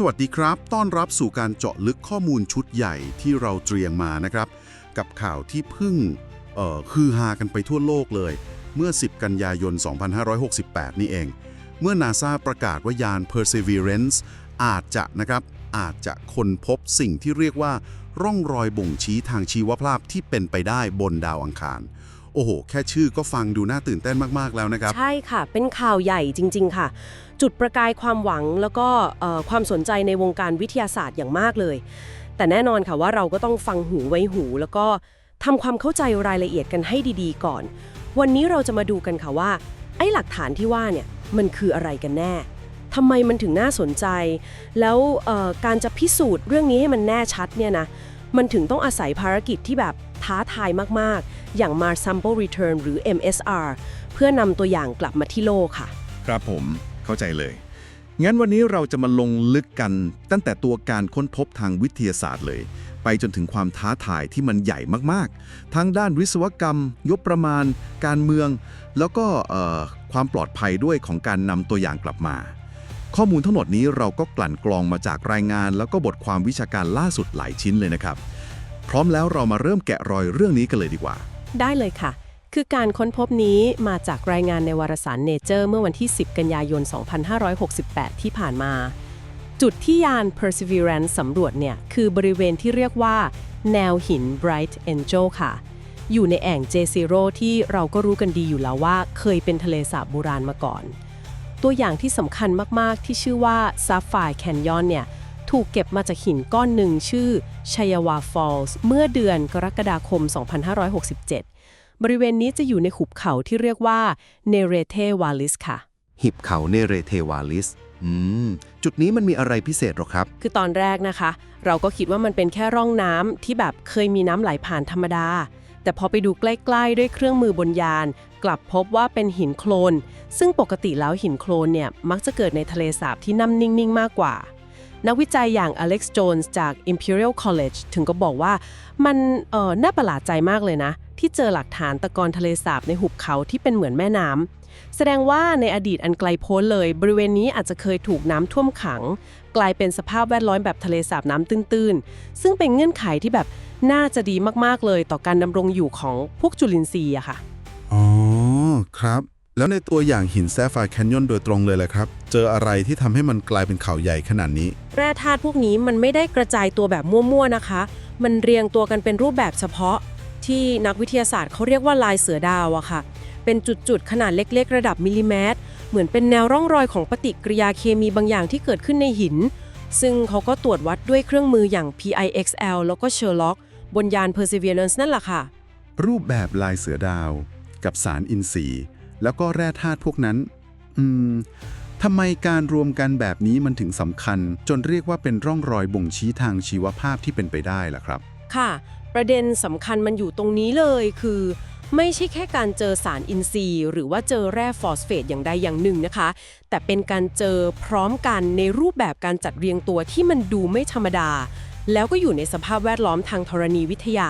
สวัสดีครับ ต้อนรับสู่การเจาะลึกข้อมูลชุดใหญ่ที่เราเตรียมมานะครับ กับข่าวที่พิ่งเอ่อฮือฮากันไปทั่วโลกเลย เมื่อ 10 กันยายน 2568 นี่เอง เมื่อนาซาประกาศว่ายาน Perseverance อาจจะนะครับ อาจจะค้นพบสิ่งที่เรียกว่า ร่องรอยบ่งชี้ทางชีวภาพที่เป็นไปได้บนดาวอังคาร โอ้โห แค่ชื่อก็ฟังดูน่าตื่นเต้นมาก ๆ แล้วนะครับ ใช่ค่ะ เป็นข่าวใหญ่จริง ๆ ค่ะ จุดประกายความหวังแล้วก็ความสนใจในวงการวิทยาศาสตร์อย่างมากเลย แต่แน่นอนค่ะว่าเราก็ต้องฟังหูไว้หู แล้วก็ทำความเข้าใจรายละเอียดกันให้ดีๆ ก่อน วันนี้เราจะมาดูกันค่ะว่า ไอ้หลักฐานที่ว่าเนี่ยมันคืออะไรกันแน่ทำไมมันถึงน่าสนใจ แล้วการจะพิสูจน์เรื่องนี้ให้มันแน่ชัดเนี่ยนะมันถึงต้องอาศัยภารกิจที่แบบท้าทายมากๆ อย่าง Mars Sample Return หรือ MSR เพื่อนำตัวอย่างกลับมาที่โลกค่ะ ครับผม เข้าใจเลย งั้นวันนี้เราจะมาลงลึกกันตั้งแต่ตัวการค้นพบทางวิทยาศาสตร์เลย ไปจนถึงความท้าทายที่มันใหญ่มากๆ ทั้งด้านวิศวกรรมยกประมาณ การเมือง แล้วก็ความปลอดภัยด้วยของการนำตัวอย่างกลับมา ข้อมูลทั้งหมดนี้เราก็กลั่นกรองมาจากรายงาน แล้วก็บทความวิชาการล่าสุดหลายชิ้นเลยนะครับ พร้อมแล้วเรามาเริ่มแกะรอยเรื่องนี้กันเลยดีกว่า ได้เลยค่ะ คือการค้นพบนี้มาจากรายงานในวารสาร Nature เมื่อวันที่ 10 กันยายน 2568 ที่ผ่านมา จุดที่ยาน Perseverance สำรวจเนี่ย คือบริเวณที่เรียกว่า แนวหิน Bright Angel ค่ะ อยู่ในแอ่ง J0 ที่เราก็รู้กันดีอยู่แล้วว่า เคยเป็นทะเลสาบโบราณมาก่อน ตัวอย่างที่สำคัญมาก ๆ ที่ชื่อว่า Sapphire Canyon เนี่ยถูกเก็บมาจากหินก้อนหนึ่งชื่อ Chywa Falls เมื่อเดือนกรกฎาคม 2567 บริเวณนี้จะอยู่ในหุบเขาที่เรียกว่า Nerete Walis ค่ะ หิบเขาเนเรเทวาลิส อืม จุดนี้มันมีอะไรพิเศษหรอครับ คือตอนแรกนะคะ เราก็คิดว่ามันเป็นแค่ร่องน้ำที่แบบเคยมีน้ำไหลผ่านธรรมดา แต่พอไปดูใกล้ๆด้วยเครื่องมือบนยาน กลับพบว่าเป็นหินโคลน ซึ่งปกติแล้วหินโคลนเนี่ย มักจะเกิดในทะเลสาบที่น้ำนิ่งๆ มากกว่า นักวิจัยอย่างอเล็กซ์โจนส์จาก Imperial College ถึงก็บอกว่ามันเอ่อน่าประหลาดใจมากเลยนะ ที่เจอหลักฐานตะกอนทะเลสาบในหุบเขาที่เป็นเหมือนแม่น้ำแสดงว่าในอดีตอันไกลโพ้นเลย บริเวณนี้อาจจะเคยถูกน้ำท่วมขัง กลายเป็นสภาพแวดล้อมแบบทะเลสาบน้ำตื้นๆ ซึ่งเป็นเงื่อนไขที่แบบน่าจะดีมากๆเลยต่อการดำรงอยู่ของพวกจุลินทรีย์อะค่ะ อ๋อ ครับ แล้วในตัวอย่างหินแซฟไฟร์แคนยอนโดยตรงเลยแหละครับ เจออะไรที่ทำให้มันกลายเป็นเขาใหญ่ขนาดนี้ แร่ธาตุพวกนี้มันไม่ได้กระจายตัวแบบมั่วๆนะคะ มันเรียงตัวกันเป็นรูปแบบเฉพาะ ที่นักวิทยาศาสตร์เขาเรียกว่าลายเสือดาวอะค่ะ เป็นจุดๆ ขนาดเล็กๆ ระดับมิลลิเมตร เหมือนเป็นแนวร่องรอยของปฏิกิริยาเคมีบางอย่างที่เกิดขึ้นในหิน ซึ่งเขาก็ตรวจวัดด้วยเครื่องมืออย่าง PIXL แล้วก็ Sherlock บนยาน Perseverance นั่นแหละค่ะ รูปแบบลายเสือดาว กับสารอินทรีย์ แล้วก็แร่ธาตุพวกนั้น อืมทำไมการรวมกันแบบนี้มันถึงสำคัญ จนเรียกว่าเป็นร่องรอยบ่งชี้ทางชีวภาพที่เป็นไปได้ล่ะครับ ค่ะ ประเด็นสำคัญมันอยู่ตรงนี้เลยคือ ไม่ใช่แค่การเจอสารอินทรีย์ หรือว่าเจอแร่ฟอสเฟตอย่างใดอย่างหนึ่งนะคะ แต่เป็นการเจอพร้อมกันในรูปแบบการจัดเรียงตัวที่มันดูไม่ธรรมดา แล้วก็อยู่ในสภาพแวดล้อมทางธรณีวิทยา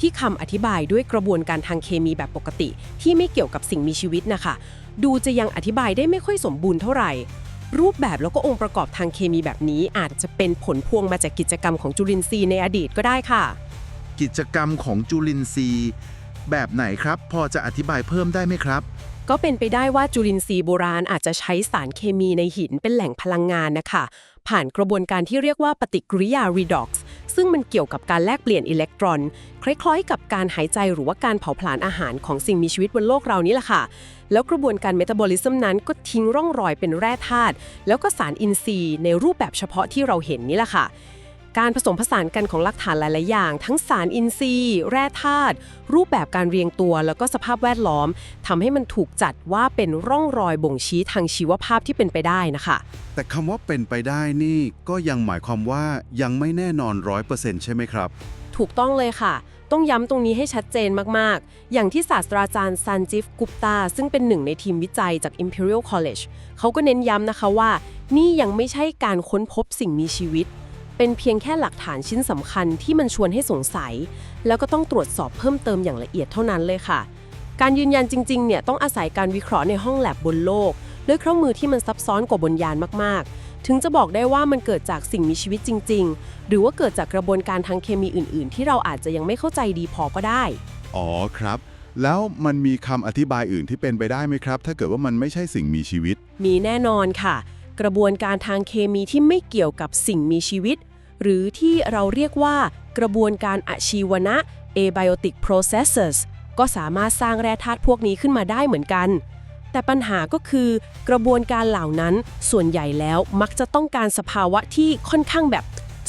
ที่คำอธิบายด้วยกระบวนการทางเคมีแบบปกติ ที่ไม่เกี่ยวกับสิ่งมีชีวิตนะคะ ดูจะยังอธิบายได้ไม่ค่อยสมบูรณ์เท่าไหร่รูปแบบแล้วก็องค์ประกอบทางเคมีแบบนี้อาจจะเป็นผลพวงมาจากกิจกรรมของจุลินทรีย์ในอดีตก็ได้ค่ะ กิจกรรมของจุลินทรีย์ แบบไหนครับ พอจะอธิบายเพิ่มได้ไหมครับ ก็เป็นไปได้ว่าจุลินทรีย์โบราณอาจจะใช้สารเคมีในหินเป็นแหล่งพลังงานนะคะ ผ่านกระบวนการที่เรียกว่าปฏิกิริยา redox ซึ่งมันเกี่ยวกับการแลกเปลี่ยนอิเล็กตรอน คล้ายๆ กับการหายใจหรือว่าการเผาผลาญอาหารของสิ่งมีชีวิตบนโลกเรานี่แหละค่ะ แล้วกระบวนการเมตาบอลิซึมนั้นก็ทิ้งร่องรอยเป็นแร่ธาตุแล้วก็สารอินทรีย์ในรูปแบบเฉพาะที่เราเห็นนี่แหละค่ะ การผสมผสานกันของหลักฐานหลาย ๆ อย่าง ทั้งสารอินทรีย์ แร่ธาตุรูปแบบการเรียงตัว แล้วก็สภาพแวดล้อมทำให้มันถูกจัดว่าเป็นร่องรอยบ่งชี้ทางชีวภาพที่เป็นไปได้นะคะ แต่คำว่าเป็นไปได้นี่ก็ยังหมายความว่ายังไม่แน่นอนร้อยเปอร์เซ็นต์ใช่ไหมครับ ถูกต้องเลยค่ะต้องย้ำตรงนี้ให้ชัดเจนมาก ๆ อย่างที่ศาสตราจารย์ซันจิฟกุปตา ซึ่งเป็นหนึ่งในทีมวิจัยจาก Imperial College เขาก็เน้นย้ำนะคะว่า นี่ยังไม่ใช่การค้นพบสิ่งมีชีวิต เป็นเพียงแค่หลักฐานชิ้นสำคัญที่มันชวนให้สงสัย แล้วก็ต้องตรวจสอบเพิ่มเติมอย่างละเอียดเท่านั้นเลยค่ะ การยืนยันจริงๆเนี่ยต้องอาศัยการวิเคราะห์ในห้องแลบบนโลก ด้วยเครื่องมือที่มันซับซ้อนกว่าบนยานมากๆ ถึงจะบอกได้ว่ามันเกิดจากสิ่งมีชีวิตจริง ๆ หรือว่าเกิดจากกระบวนการทางเคมีอื่น ๆ ที่เราอาจจะยังไม่เข้าใจดีพอก็ได้ อ๋อครับ แล้วมันมีคำอธิบายอื่นที่เป็นไปได้ไหมครับ ถ้าเกิดว่ามันไม่ใช่สิ่งมีชีวิต มีแน่นอนค่ะ กระบวนการทางเคมีที่ไม่เกี่ยวกับสิ่งมีชีวิต หรือที่เราเรียกว่ากระบวนการอาชีวนะ abiotic processes ก็สามารถสร้างแร่ธาตุพวกนี้ขึ้นมาได้เหมือนกัน แต่ปัญหาก็คือกระบวนการเหล่านั้นส่วนใหญ่แล้วมักจะต้องการสภาวะที่ค่อนข้างแบบ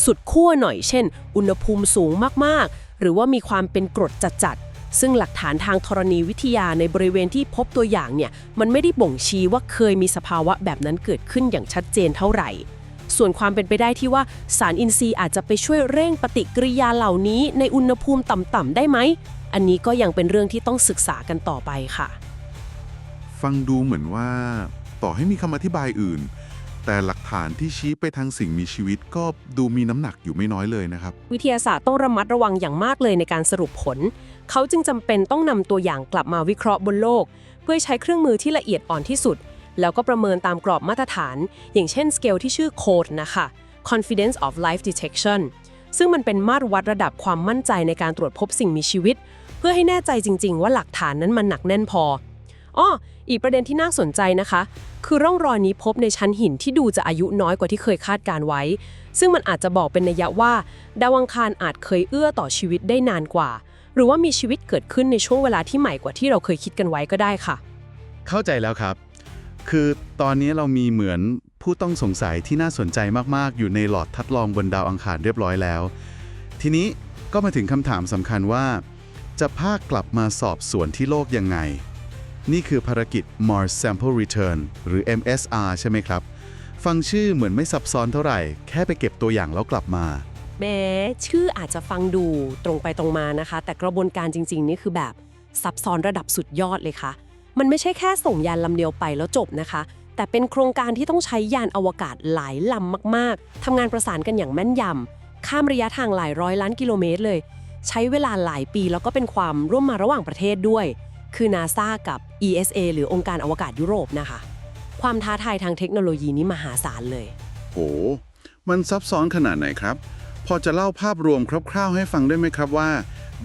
สุดขั้วหน่อย เช่น อุณหภูมิสูงมาก ๆ หรือว่ามีความเป็นกรดจัด ซึ่งหลักฐานทางธรณีวิทยาในบริเวณที่พบตัวอย่างเนี่ยมันไม่ได้บ่งชี้ว่าเคยมีสภาวะแบบนั้นเกิดขึ้นอย่างชัดเจนเท่าไหร่ ส่วนความเป็นไปได้ที่ว่าสารอินทรีย์อาจจะไปช่วยเร่งปฏิกิริยาเหล่านี้ในอุณหภูมิต่ำๆได้ไหม อันนี้ก็ยังเป็นเรื่องที่ต้องศึกษากันต่อไปค่ะ ฟังดูเหมือนว่า ต่อให้มีคำอธิบายอื่น แต่หลักฐานที่ชี้ไปทางสิ่งมีชีวิตก็ดูมีน้ำหนักอยู่ไม่น้อยเลยนะครับ วิทยาศาสตร์ต้องระมัดระวังอย่างมากเลยในการสรุปผล เขาจึงจำเป็นต้องนำตัวอย่างกลับมาวิเคราะห์บนโลก เพื่อใช้เครื่องมือที่ละเอียดอ่อนที่สุด แล้วก็ประเมินตามกรอบมาตรฐาน อย่างเช่นสเกลที่ชื่อโคดนะคะ confidence of life detection ซึ่งมันเป็นมาตรวัดระดับความมั่นใจในการตรวจพบสิ่งมีชีวิต เพื่อให้แน่ใจจริง ๆ ว่าหลักฐานนั้นมันหนักแน่นพอ อ้ออีกประเด็นที่น่าสนใจนะคะ คือร่องรอยนี้พบในชั้นหินที่ดูจะอายุน้อยกว่าที่เคยคาดการไว้ ซึ่งมันอาจจะบอกเป็นนัยยะว่า ดาวอังคารอาจเคยเอื้อต่อชีวิตได้นานกว่า หรือว่ามีชีวิตเกิดขึ้นในช่วงเวลาที่ใหม่กว่าที่เราเคยคิดกันไว้ก็ได้ค่ะ เข้าใจแล้วครับ คือตอนนี้เรามีเหมือนผู้ต้องสงสัยที่น่าสนใจมากๆ อยู่ในหลอดทดลองบนดาวอังคารเรียบร้อยแล้ว ทีนี้ก็มาถึงคำถามสำคัญว่า จะพากกลับมาสอบสวนที่โลกยังไง นี่คือภารกิจ Mars Sample Return หรือ MSR ใช่ไหมครับ ฟังชื่อเหมือนไม่ซับซ้อนเท่าไหร่ แค่ไปเก็บตัวอย่างแล้วกลับมาแม้ชื่ออาจจะฟังดูตรงไปตรงมานะคะ แต่กระบวนการจริง ๆ นี่คือแบบซับซ้อนระดับสุดยอดเลยค่ะ มันไม่ใช่แค่ส่งยานลำเดียวไปแล้วจบนะคะ แต่เป็นโครงการที่ต้องใช้ยานอวกาศหลายลำมากๆทำงานประสานกันอย่างแม่นยำข้ามระยะทางหลายร้อยล้านกิโลเมตรเลย ใช้เวลาหลายปีแล้วก็เป็นความร่วมมาระหว่างประเทศด้วย คือนาซากับ ESA หรือองค์การอวกาศยุโรปนะคะ ความท้าทายทางเทคโนโลยีนี้มหาศาลเลย โห มันซับซ้อนขนาดไหนครับ พอจะเล่าภาพรวมคร่าวๆให้ฟังได้ไหมครับว่า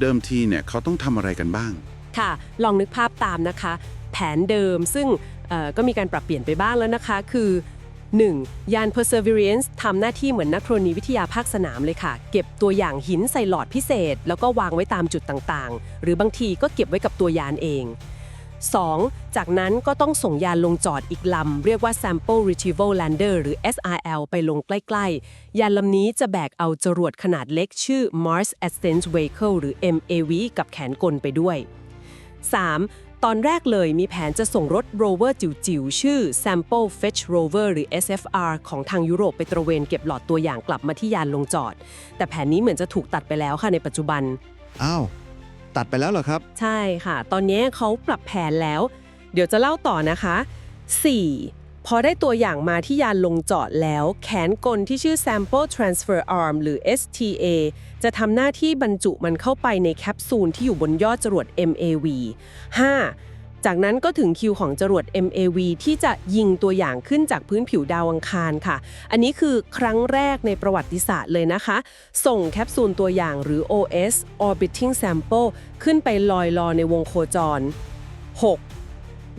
เดิมทีเนี่ยเขาต้องทำอะไรกันบ้าง ค่ะ ลองนึกภาพตามนะคะ แผนเดิมซึ่งเอ่อก็มีการปรับเปลี่ยนไปบ้างแล้วนะคะ คือ 1. ยาน Perseverance ทำหน้าที่เหมือนนักธรณีวิทยาภาคสนามเลยค่ะ เก็บตัวอย่างหินใส่หลอดพิเศษ แล้วก็วางไว้ตามจุดต่างๆ หรือบางทีก็เก็บไว้กับตัวยานเอง 2. จากนั้นก็ต้องส่งยานลงจอดอีกลำ เรียกว่า Sample Retrieval Lander หรือ SRL ไปลงใกล้ ๆ ยานลำนี้จะแบกเอาจรวดขนาดเล็กชื่อ Mars Ascent Vehicle หรือ MAV กับแขนกลไปด้วย 3. ตอนแรกเลยมีแผนจะส่งรถโรเวอร์จิ๋วๆ ชื่อ Sample Fetch Rover หรือ SFR ของทางยุโรปไปตระเวนเก็บหลอดตัวอย่างกลับมาที่ยานลงจอด แต่แผนนี้เหมือนจะถูกตัดไปแล้วค่ะในปัจจุบัน อ้าว ตัดไปแล้วเหรอครับ ใช่ค่ะ ตอนนี้เขาปรับแผนแล้ว เดี๋ยวจะเล่าต่อนะคะ 4. พอได้ตัวอย่างมาที่ยานลงจอดแล้ว แขนกลที่ชื่อ Sample Transfer Arm หรือ STA จะทำหน้าที่บรรจุมันเข้าไปในแคปซูลที่อยู่บนยอดจรวด MAV 5. จากนั้นก็ถึงคิวของจรวด MAV ที่จะยิงตัวอย่างขึ้นจากพื้นผิวดาวอังคารค่ะ อันนี้คือครั้งแรกในประวัติศาสตร์เลยนะคะ ส่งแคปซูลตัวอย่างหรือ OS Orbiting Sample ขึ้นไปลอยลอในวงโคจร 6.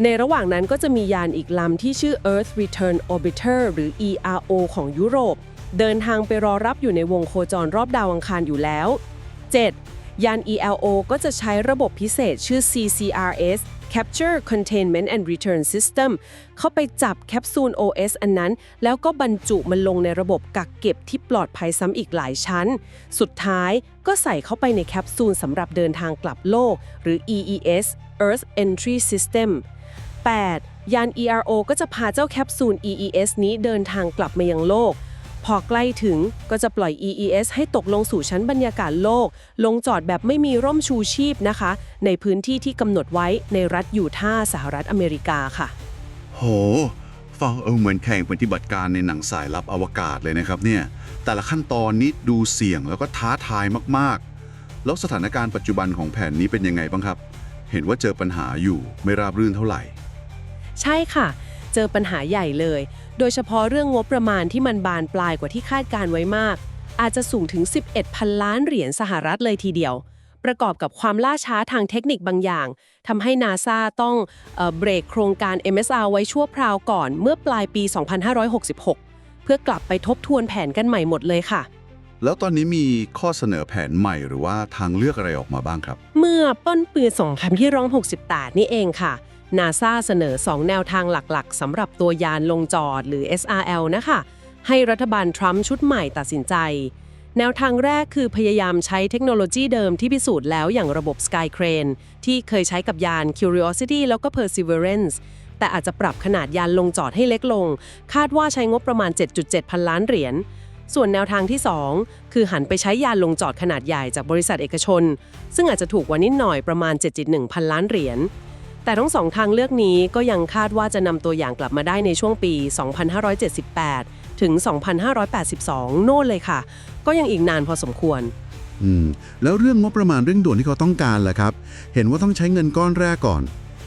ในระหว่างนั้นก็จะมียานอีกลำที่ชื่อ Earth Return Orbiter หรือ ERO ของยุโรป เดินทางไปรอรับอยู่ในวงโคจรรอบดาวอังคารอยู่แล้ว 7. ยาน ELO ก็จะใช้ระบบพิเศษชื่อ CCRS Capture Containment and Return System เข้าไปจับแคปซูล OS อันนั้น แล้วก็บรรจุมันลงในระบบกักเก็บที่ปลอดภัยซ้ำอีกหลายชั้น สุดท้ายก็ใส่เข้าไปในแคปซูลสำหรับเดินทางกลับโลก หรือ EES Earth Entry System 8. ยาน ERO ก็จะพาเจ้าแคปซูล EES นี้เดินทางกลับมายังโลก พอใกล้ถึงก็จะปล่อย EES ให้ตกลงสู่ชั้นบรรยากาศโลก ลงจอดแบบไม่มีร่มชูชีพนะคะ ในพื้นที่ที่กำหนดไว้ในรัฐยูทาห์สหรัฐอเมริกาค่ะ โห ฟังเออเหมือนแข่งปฏิบัติการในหนังสายลับอวกาศเลยนะครับเนี่ย แต่ละขั้นตอนนี้ดูเสี่ยงแล้วก็ท้าทายมากๆ แล้วสถานการณ์ปัจจุบันของแผนนี้เป็นยังไงบ้างครับ เห็นว่าเจอปัญหาอยู่ไม่ราบรื่นเท่าไหร่ ใช่ค่ะ เจอปัญหาใหญ่เลย โดยเฉพาะเรื่องงบประมาณที่มันบานปลายกว่าที่คาดการไว้มาก อาจจะสูงถึง 11พันล้านเหรียญสหรัฐเลยทีเดียว ประกอบกับความล่าช้าทางเทคนิคบางอย่างทำให้นาซาต้องเอ่อเบรกโครงการ MSR ไว้ชั่วคราวก่อนเมื่อปลายปี 2566 เพื่อกลับไปทบทวนแผนกันใหม่หมดเลยค่ะแล้วตอนนี้มีข้อเสนอแผนใหม่หรือว่าทางเลือกอะไรออกมาบ้างครับ เมื่อต้นปี 2568 นี่เองค่ะ นาซาเสนอ 2 แนวทางหลักๆสำหรับตัวยานลงจอดหรือ SRL นะคะ ให้รัฐบาลทรัมป์ชุดใหม่ตัดสินใจ แนวทางแรกคือพยายามใช้เทคโนโลยีเดิมที่พิสูจน์แล้วอย่างระบบ Sky Crane ที่เคยใช้กับยาน Curiosity แล้วก็ Perseverance แต่อาจจะปรับขนาดยานลงจอดให้เล็กลง คาดว่าใช้งบประมาณ 7.7 พันล้านเหรียญส่วนแนวทางที่ 2 คือหันไปใช้ยานลงจอดขนาดใหญ่จากบริษัทเอกชน ซึ่งอาจจะถูกกว่านิดหน่อยประมาณ 7.1 พันล้านเหรียญ แต่ทั้งสองทางเลือกนี้ก็ยังคาดว่าจะนำตัวอย่างกลับมาได้ในช่วงปี 2578 ถึง 2582 โน่นเลยค่ะ ก็ยังอีกนานพอสมควร อืม แล้วเรื่องงบประมาณเร่งด่วนที่เขาต้องการล่ะครับ เห็นว่าต้องใช้เงินก้อนแรกก่อน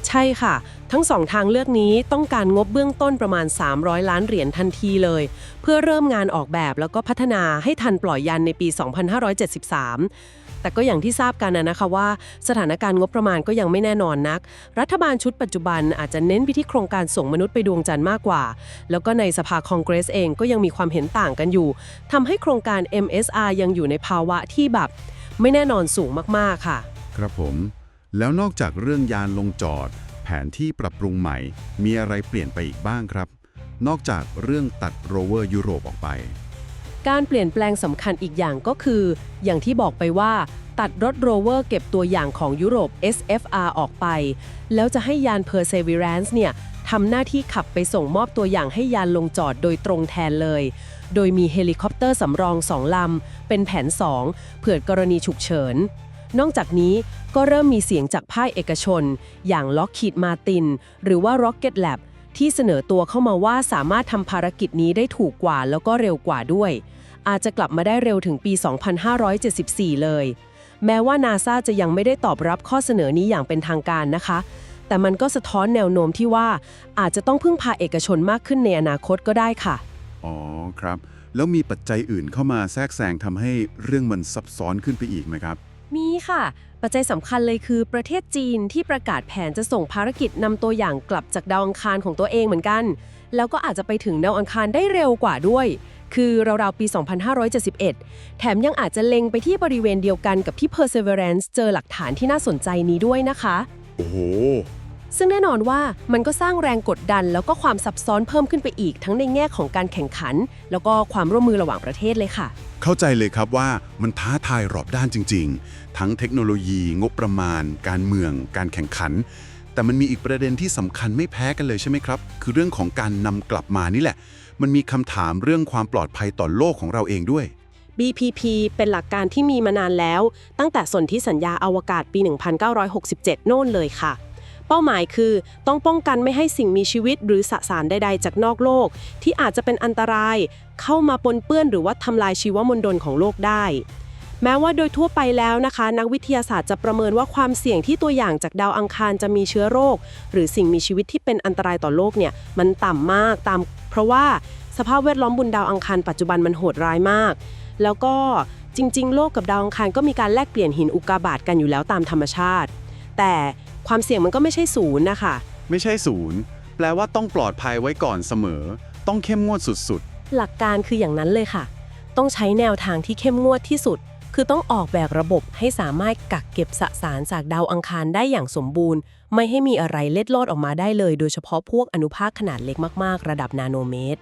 ใช่ค่ะ ทั้งสองทางเลือกนี้ต้องการงบเบื้องต้นประมาณ 300 ล้านเหรียญทันทีเลย เพื่อเริ่มงานออกแบบแล้วก็พัฒนาให้ทันปล่อยยันในปี 2573 แต่ก็อย่างที่ทราบกันนะคะว่า สถานการณ์งบประมาณก็ยังไม่แน่นอนนัก รัฐบาลชุดปัจจุบันอาจจะเน้นไปที่โครงการส่งมนุษย์ไปดวงจันทร์มากกว่า แล้วก็ในสภาคองเกรสเองก็ยังมีความเห็นต่างกันอยู่ทำให้โครงการ MSR ยังอยู่ในภาวะที่แบบ ไม่แน่นอนสูงมากๆค่ะ ครับผมแล้วนอกจากเรื่องยานลงจอด แผนที่ปรับปรุงใหม่ มีอะไรเปลี่ยนไปอีกบ้างครับ นอกจากเรื่องตัดโรเวอร์ยุโรปออกไป การเปลี่ยนแปลงสำคัญอีกอย่างก็คือ อย่างที่บอกไปว่า ตัดรถโรเวอร์เก็บตัวอย่างของยุโรป SFR ออกไป แล้วจะให้ยาน Perseverance เนี่ยทำหน้าที่ขับไปส่งมอบตัวอย่างให้ยานลงจอดโดยตรงแทนเลย โดยมีเฮลิคอปเตอร์สำรองสองลำ เป็นแผน 2 เผื่อกรณีฉุกเฉิน นอกจากนี้ก็เริ่มมีเสียงจากภาคเอกชน อย่าง Lockheed Martin หรือว่า Rocket Lab ที่เสนอตัวเข้ามาว่าสามารถทำภารกิจนี้ได้ถูกกว่าแล้วก็เร็วกว่าด้วย อาจจะกลับมาได้เร็วถึงปี 2574 เลย แม้ว่านาซาจะยังไม่ได้ตอบรับข้อเสนอนี้อย่างเป็นทางการนะคะ แต่มันก็สะท้อนแนวโน้มที่ว่าอาจจะต้องพึ่งพาเอกชนมากขึ้นในอนาคตก็ได้ค่ะ อ๋อครับ แล้วมีปัจจัยอื่นเข้ามาแทรกแซงทำให้เรื่องมันซับซ้อนขึ้นไปอีกไหมครับ มีค่ะ ปัจจัยสำคัญเลยคือประเทศจีนที่ประกาศแผนจะส่งภารกิจนำตัวอย่างกลับจากดาวอังคารของตัวเองเหมือนกัน แล้วก็อาจจะไปถึงดาวอังคารได้เร็วกว่าด้วย คือราวๆปี 2571 แถมยังอาจจะเล็งไปที่บริเวณเดียวกันกับที่ Perseverance เจอหลักฐานที่น่าสนใจนี้ด้วยนะคะ โอ้โห ซึ่งแน่นอนว่ามันก็สร้างแรงกดดัน แล้วก็ความซับซ้อนเพิ่มขึ้นไปอีก ทั้งในแง่ของการแข่งขัน แล้วก็ความร่วมมือระหว่างประเทศเลยค่ะ เข้าใจเลยครับว่ามันท้าทายรอบด้านจริง ๆ ทั้งเทคโนโลยี งบประมาณ การเมือง การแข่งขัน แต่มันมีอีกประเด็นที่สำคัญไม่แพ้กันเลยใช่ไหมครับ คือเรื่องของการนำกลับมานี่แหละ มันมีคำถามเรื่องความปลอดภัยต่อโลกของเราเองด้วย BPP เป็นหลักการที่มีมานานแล้ว ตั้งแต่สนธิสัญญาอวกาศปี 1967 โน่นเลยค่ะ เป้าหมายคือต้องป้องกันไม่ให้สิ่งมีชีวิตหรือสสารใดๆ จากนอกโลก ที่อาจจะเป็นอันตราย เข้ามาปนเปื้อนหรือว่าทำลายชีวมณฑลของโลกได้แม้ว่าโดยทั่วไปแล้วนะคะ นักวิทยาศาสตร์จะประเมินว่าความเสี่ยงที่ตัวอย่างจากดาวอังคารจะมีเชื้อโรค หรือสิ่งมีชีวิตที่เป็นอันตรายต่อโลกเนี่ยมันต่ำมากตาม เพราะว่าสภาพแวดล้อมบนดาวอังคารปัจจุบันมันโหดร้ายมาก แล้วก็จริง ๆ โลกกับดาวอังคารก็มีการแลกเปลี่ยนหินอุกกาบาตกันอยู่แล้วตามธรรมชาติ แต่ ความเสี่ยงมันก็ไม่ใช่ศูนย์นะคะ ไม่ใช่ศูนย์ แปลว่าต้องปลอดภัยไว้ก่อนเสมอ ต้องเข้มงวดสุดหลักการคืออย่างนั้นเลยค่ะ ต้องใช้แนวทางที่เข้มงวดที่สุด คือต้องออกแบบระบบให้สามารถกักเก็บสสารจากดาวอังคารได้อย่างสมบูรณ์ ไม่ให้มีอะไรเล็ดลอดออกมาได้เลย โดยเฉพาะพวกอนุภาคขนาดเล็กมากๆ ระดับนาโนเมตร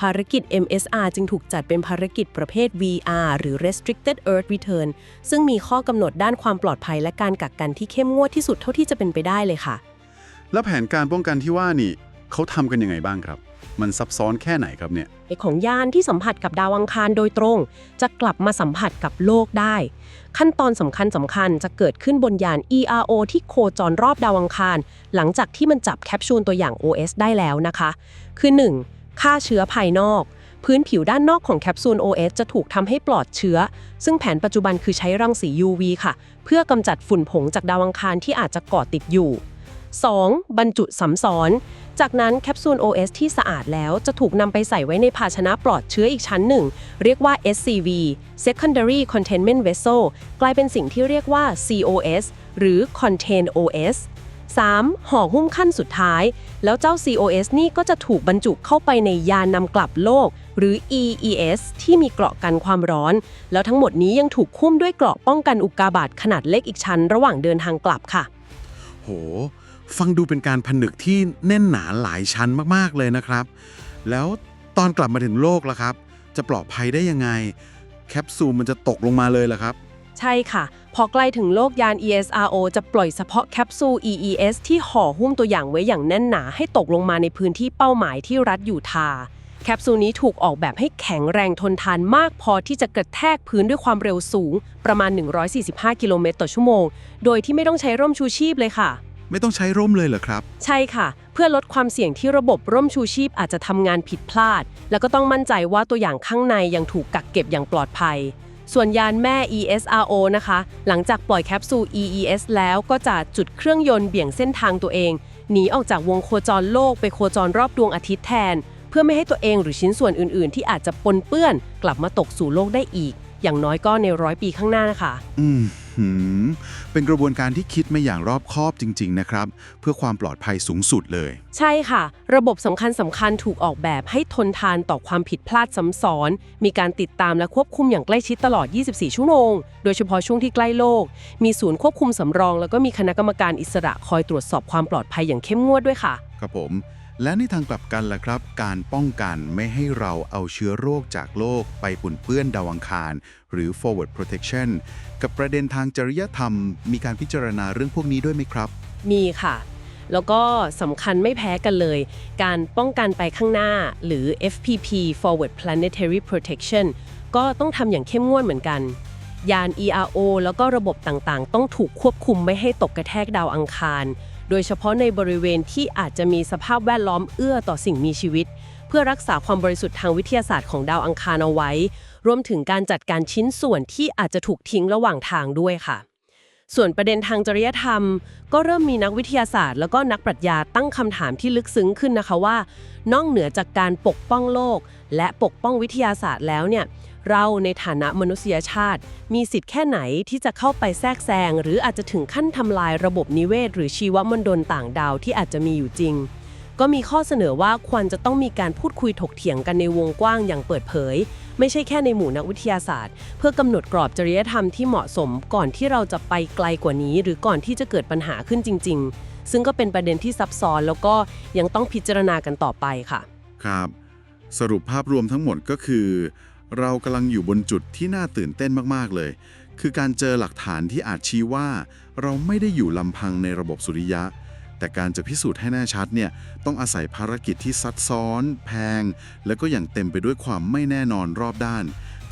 ภารกิจ MSR จึงถูกจัดเป็นภารกิจประเภท VR หรือ Restricted Earth Return ซึ่งมีข้อกำหนดด้านความปลอดภัยและการกักกันที่เข้มงวดที่สุดเท่าที่จะเป็นไปได้เลยค่ะๆแล้วแผนการป้องกันที่ว่านี่เขาทำกันยังไงบ้างครับ มันซับซ้อนแค่ไหนครับเนี่ยไอของยานที่สัมผัสกับดาวอังคารโดยตรง จะกลับมาสัมผัสกับโลกได้ ขั้นตอนสำคัญสำคัญจะเกิดขึ้นบนยาน ERO ที่โคจรรอบดาวอังคาร หลังจากที่มันจับแคปซูลตัวอย่าง OS ได้แล้วนะคะ คือ 1. ฆ่าเชื้อภายนอก พื้นผิวด้านนอกของแคปซูล OS จะถูกทำให้ปลอดเชื้อ ซึ่งแผนปัจจุบันคือใช้รังสี UV ค่ะ เพื่อกำจัดฝุ่นผงจากดาวอังคารที่อาจจะเกาะติดอยู่ 2. บรรจุสำซ้อน จากนั้นแคปซูล OS ที่สะอาดแล้วจะถูกนำไปใส่ไว้ในภาชนะปลอดเชื้ออีกชั้นหนึ่ง เรียกว่า SCV Secondary Containment Vessel กลายเป็นสิ่งที่เรียกว่า COS หรือ Contain OS 3. ห่อหุ้มขั้นสุดท้าย แล้วเจ้า COS นี่ก็จะถูกบรรจุเข้าไปในยานนำกลับโลก หรือ EES ที่มีเกราะกันความร้อน แล้วทั้งหมดนี้ยังถูกคุ้มด้วยเกราะป้องกันอุกกาบาตขนาดเล็กอีกชั้น ระหว่างเดินทางกลับค่ะ โห ฟังดูเป็นการผนึกที่แน่นหนาหลายชั้นมากๆเลยนะครับ แล้วตอนกลับมาถึงโลกล่ะครับ จะปลอดภัยได้ยังไง แคปซูลมันจะตกลงมาเลยล่ะครับ ใช่ค่ะ พอใกล้ถึงโลกยาน ESRO จะปล่อยเฉพาะแคปซูล EES ที่ห่อหุ้มตัวอย่างไว้อย่างแน่นหนาให้ตกลงมาในพื้นที่เป้าหมายที่รัฐอยู่ทาแคปซูลนี้ถูกออกแบบให้แข็งแรงทนทานมากพอที่จะกระแทกพื้นด้วยความเร็วสูง ประมาณ 145 กิโลเมตรต่อชั่วโมง โดยที่ไม่ต้องใช้ร่มชูชีพเลยค่ะ ไม่ต้องใช้ร่มเลยเหรอครับ ใช่ค่ะ เพื่อลดความเสี่ยงที่ระบบร่มชูชีพอาจจะทำงานผิดพลาด แล้วก็ต้องมั่นใจว่าตัวอย่างข้างในยังถูกกักเก็บอย่างปลอดภัย ส่วนยานแม่ ESRO นะคะ หลังจากปล่อยแคปซูล EES แล้วก็จะจุดเครื่องยนต์เบี่ยงเส้นทางตัวเอง หนีออกจากวงโคจรโลกไปโคจรรอบดวงอาทิตย์แทน เพื่อไม่ให้ตัวเองหรือชิ้นส่วนอื่น ๆ ที่อาจจะปนเปื้อน กลับมาตกสู่โลกได้อีก อย่างน้อยก็ในร้อยปีข้างหน้านะคะ อืม หืมเป็นกระบวนการที่คิดมาอย่างรอบคอบจริง ๆ นะครับ เพื่อความปลอดภัยสูงสุดเลย ใช่ค่ะ ระบบสำคัญสำคัญถูกออกแบบให้ทนทานต่อความผิดพลาดซ้ำซ้อน มีการติดตามและควบคุมอย่างใกล้ชิดตลอด 24 ชั่วโมง โดยเฉพาะช่วงที่ใกล้โลก มีศูนย์ควบคุมสำรอง แล้วก็มีคณะกรรมการอิสระคอยตรวจสอบความปลอดภัยอย่างเข้มงวดด้วยค่ะ ครับผม และในทางกลับกันล่ะครับ การป้องกันไม่ให้เราเอาเชื้อโรคจากโลกไปปุ่นเปื้อนดาวอังคาร หรือ forward protection กับประเด็นทางจริยธรรม มีการพิจารณาเรื่องพวกนี้ด้วยไหมครับ มีค่ะ แล้วก็สำคัญไม่แพ้กันเลย การป้องกันไปข้างหน้าหรือ FPP Forward Planetary Protection ก็ต้องทำอย่างเข้มงวดเหมือนกัน ยาน ERO แล้วก็ระบบต่างๆ ต้องถูกควบคุมไม่ให้ตกกระแทกดาวอังคาร โดยเฉพาะในบริเวณที่อาจจะมีสภาพแวดล้อมเอื้อต่อสิ่งมีชีวิต เพื่อรักษาความบริสุทธิ์ทางวิทยาศาสตร์ของดาวอังคารเอาไว้ รวมถึงการจัดการชิ้นส่วนที่อาจจะถูกทิ้งระหว่างทางด้วยค่ะ ส่วนประเด็นทางจริยธรรม ก็เริ่มมีนักวิทยาศาสตร์ แล้วก็นักปรัชญาตั้งคำถามที่ลึกซึ้งขึ้นนะคะว่า นอกเหนือจากการปกป้องโลก และปกป้องวิทยาศาสตร์แล้วเนี่ย เราในฐานะมนุษยชาติ มีสิทธิ์แค่ไหนที่จะเข้าไปแทรกแซง หรืออาจจะถึงขั้นทำลายระบบนิเวศ หรือชีวมณฑลต่างดาวที่อาจจะมีอยู่จริง ก็มีข้อเสนอว่าควรจะต้องมีการพูดคุยถกเถียงกันในวงกว้างอย่างเปิดเผย ไม่ใช่แค่ในหมู่นักวิทยาศาสตร์ เพื่อกำหนดกรอบจริยธรรมที่เหมาะสม ก่อนที่เราจะไปไกลกว่านี้ หรือก่อนที่จะเกิดปัญหาขึ้นจริง ๆ ซึ่งก็เป็นประเด็นที่ซับซ้อนแล้วก็ยังต้องพิจารณากันต่อไปค่ะ ครับ สรุปภาพรวมทั้งหมดก็คือ เรากำลังอยู่บนจุดที่น่าตื่นเต้นมากๆเลย คือการเจอหลักฐานที่อาจชี้ว่า เราไม่ได้อยู่ลำพังในระบบสุริยะ แต่การจะพิสูจน์ให้แน่ชัดเนี่ยต้องอาศัยภารกิจที่ซับซ้อน แพง และก็อย่างเต็มไปด้วยความไม่แน่นอนรอบด้าน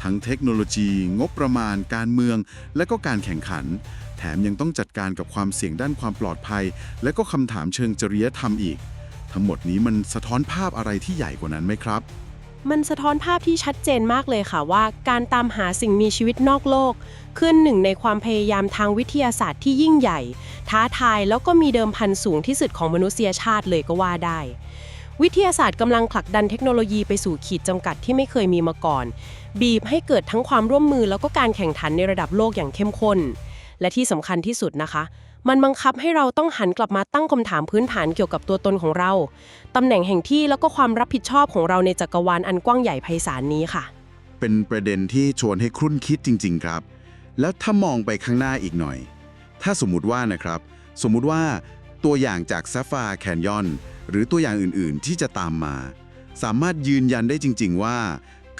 ทั้งเทคโนโลยี งบประมาณ การเมือง และก็การแข่งขัน แถมยังต้องจัดการกับความเสี่ยงด้านความปลอดภัย และก็คำถามเชิงจริยธรรมอีก ทั้งหมดนี้มันสะท้อนภาพอะไรที่ใหญ่กว่านั้นไหมครับ มันสะท้อนภาพที่ชัดเจนมากเลยค่ะว่า การตามหาสิ่งมีชีวิตนอกโลกคือหนึ่งในความพยายามทางวิทยาศาสตร์ที่ยิ่งใหญ่ ท้าทายแล้วก็มีเดิมพันสูงที่สุดของมนุษยชาติเลยก็ว่าได้ วิทยาศาสตร์กำลังผลักดันเทคโนโลยีไปสู่ขีดจำกัดที่ไม่เคยมีมาก่อน บีบให้เกิดทั้งความร่วมมือแล้วก็การแข่งขันในระดับโลกอย่างเข้มข้น และที่สำคัญที่สุดนะคะ มันบังคับให้เราต้องหันกลับมาตั้งคำถามพื้นฐานเกี่ยวกับตัวตนของเรา ตำแหน่งแห่งที่แล้วก็ความรับผิดชอบของเราในจักรวาลอันกว้างใหญ่ไพศาลนี้ค่ะ เป็นประเด็นที่ชวนให้ครุ่นคิดจริง ๆ ครับ แล้วถ้ามองไปข้างหน้าอีกหน่อย ถ้าสมมุติว่านะครับ สมมุติว่าตัวอย่างจากซ a ฟาแคนยอนหรือตัวอย่างอื่นๆ ที่จะตามมา สามารถยืนยันได้จริง ๆ ว่า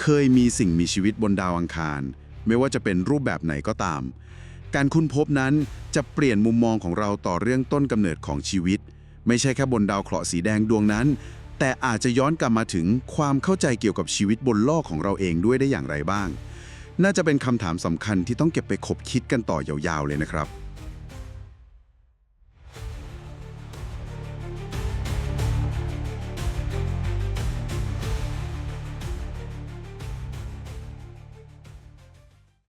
เคยมีสิ่งมีชีวิตบนดาวอังคาร ไม่ว่าจะเป็นรูปแบบไหนก็ตาม การค้นพบนั้นจะเปลี่ยนมุมมองของเราต่อเรื่องต้นกำเนิดของชีวิต ไม่ใช่แค่บนดาวเคราะห์สีแดงดวงนั้น แต่อาจจะย้อนกลับมาถึงความเข้าใจเกี่ยวกับชีวิตบนโลกของเราเองด้วยได้อย่างไรบ้าง น่าจะเป็นคำถามสำคัญที่ต้องเก็บไปคบคิดกันต่อยาวๆเลยนะครับ